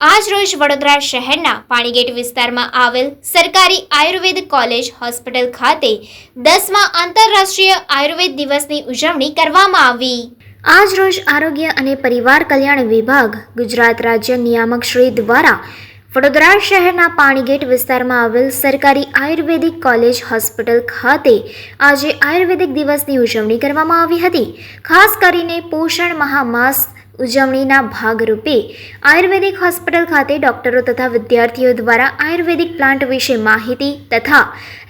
આજ રોજ વડોદરા શહેરના પાણીગેટ વિસ્તારમાં આવેલ સરકારી આયુર્વેદ કોલેજ હોસ્પિટલ ખાતે દસમા આંતરરાષ્ટ્રીય આયુર્વેદ દિવસની ઉજવણી કરવામાં આવી. આજ રોજ આરોગ્ય અને પરિવાર કલ્યાણ વિભાગ, ગુજરાત રાજ્ય નિયામક શ્રી દ્વારા વડોદરા શહેરના પાણીગેટ વિસ્તારમાં આવેલ સરકારી આયુર્વેદિક કોલેજ હોસ્પિટલ ખાતે આજે આયુર્વેદિક દિવસની ઉજવણી કરવામાં આવી હતી. ખાસ કરીને પોષણ મહામાસ ઉજવણીના ભાગરૂપે આયુર્વેદિક હોસ્પિટલ ખાતે ડોક્ટરો તથા વિદ્યાર્થીઓ દ્વારા આયુર્વેદિક પ્લાન્ટ વિશે માહિતી તથા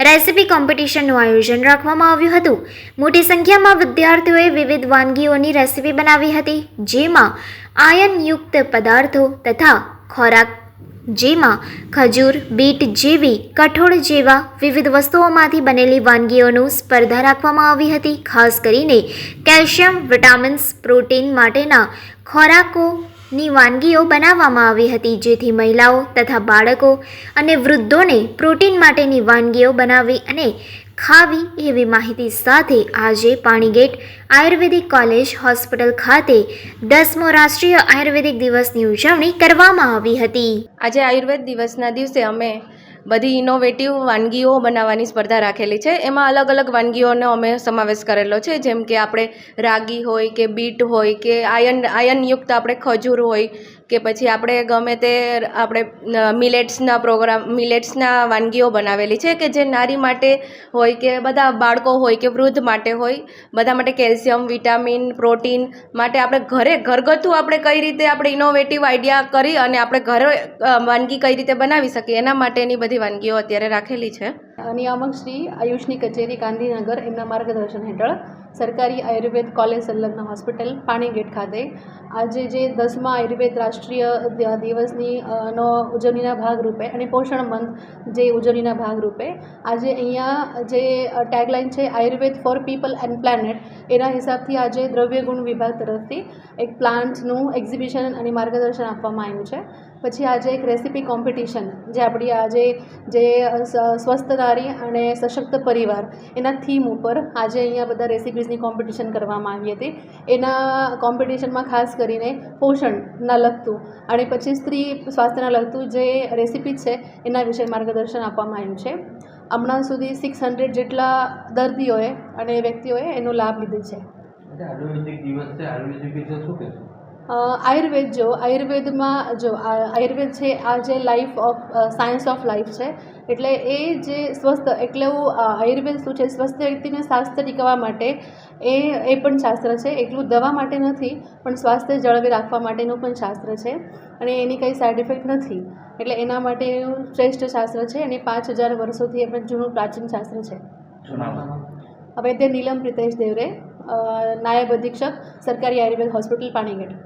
રેસિપી કોમ્પિટિશનનું આયોજન રાખવામાં આવ્યું હતું. મોટી સંખ્યામાં વિદ્યાર્થીઓએ વિવિધ વાનગીઓની રેસિપી બનાવી હતી, જેમાં આયનયુક્ત પદાર્થો તથા ખોરાક જેમાં ખજૂર, બીટ જેવી કઠોળ જેવા વિવિધ વસ્તુઓમાંથી બનેલી વાનગીઓનું સ્પર્ધા રાખવામાં આવી હતી, ખાસ કરીને કેલ્શિયમ, વિટામિન્સ, પ્રોટીન માટેના ખોરાકોની વાનગીઓ બનાવવામાં આવી હતી, જેથી મહિલાઓ તથા બાળકો અને વૃદ્ધોને પ્રોટીન માટેની વાનગીઓ બનાવી અને ખાવી એવી માહિતી સાથે આજે પાણીગેટ આયુર્વેદિક કોલેજ હોસ્પિટલ ખાતે દસમો રાષ્ટ્રીય આયુર્વેદિક દિવસની ઉજવણી કરવામાં આવી હતી. આજે આયુર્વેદ દિવસના દિવસે અમે બધી ઇનોવેટિવ વાનગીઓ બનાવવાની સ્પર્ધા રાખેલી છે. એમાં અલગ અલગ વાનગીઓનો અમે સમાવેશ કરેલો છે. જેમ કે આપણે રાગી હોય કે બીટ હોય કે આયન, આયનયુક્ત આપણે ખજૂર હોય કે પછી આપણે ગમે તે આપણે મિલેટ્સના પ્રોગ્રામ, મિલેટ્સના વાનગીઓ બનાવેલી છે કે જે નારી માટે હોય કે બધા બાળકો હોય કે વૃદ્ધ માટે હોય, બધા માટે કેલ્શિયમ, વિટામિન, પ્રોટીન માટે આપણે ઘરે ઘરગથ્થુ આપણે કઈ રીતે આપણે ઇનોવેટિવ આઈડિયા કરી અને આપણે ઘરે વાનગી કઈ રીતે બનાવી શકીએ, એના માટેની બધી વાનગીઓ અત્યારે રાખેલી છે. નિયામક શ્રી આયુષની કચેરી ગાંધીનગર એમના માર્ગદર્શન હેઠળ સરકારી આયુર્વેદ કોલેજ સંલગ્ન હોસ્પિટલ પાણીગેટ ખાતે. આજે જે દસમા આયુર્વેદ રાષ્ટ્રીય દિવસની નો ઉજવણીના ભાગરૂપે અને પોષણ મંથ જે ઉજવણીના ભાગરૂપે આજે અહીંયા જે ટેગલાઇન છે Ayurveda for people and planet, એના હિસાબથી આજે દ્રવ્ય ગુણ વિભાગ તરફથી એક પ્લાન્ટનું એક્ઝિબિશન અને માર્ગદર્શન આપવામાં આવ્યું છે. પછી આજે એક રેસિપી કોમ્પિટિશન જે આપણી આજે જે સ્વસ્થ નારી અને સશક્ત પરિવાર એના થીમ ઉપર આજે અહીંયા બધા રેસીપીઝની કોમ્પિટિશન કરવામાં આવી હતી. એના કોમ્પિટિશનમાં ખાસ કરીને પોષણના લગતું અને પછી સ્ત્રી સ્વાસ્થ્યના લગતું જે રેસિપી છે એના વિશે માર્ગદર્શન આપવામાં આવ્યું છે. હમણાં સુધી સિક્સ હંડ્રેડ જેટલા દર્દીઓએ અને વ્યક્તિઓએ એનો લાભ લીધો છે. આયુર્વેદિક દિવસ છે, આયુર્વેદિક શું કહેશો? આયુર્વેદ જો આયુર્વેદમાં જો આ આયુર્વેદ છે આ જે life of science of life છે એટલે એ જે સ્વસ્થ એટલે એવું આયુર્વેદ શું છે સ્વસ્થ વ્યક્તિને સ્વાસ્થ્ય ટીકવા માટે એ એ પણ શાસ્ત્ર છે એટલું દવા માટે નથી પણ સ્વાસ્થ્ય જળવી રાખવા માટેનું પણ શાસ્ત્ર છે અને એની કંઈ સાઇડ ઇફેક્ટ નથી એટલે એના માટે શ્રેષ્ઠ શાસ્ત્ર છે અને પાંચ હજાર વર્ષોથી એ પણ જૂનું પ્રાચીન શાસ્ત્ર છે. નામ વૈદ્ય નીલમ પ્રિતેશ દેવરે નાયબ અધિક્ષક સરકારી આયુર્વેદ હોસ્પિટલ પાણીગઢ.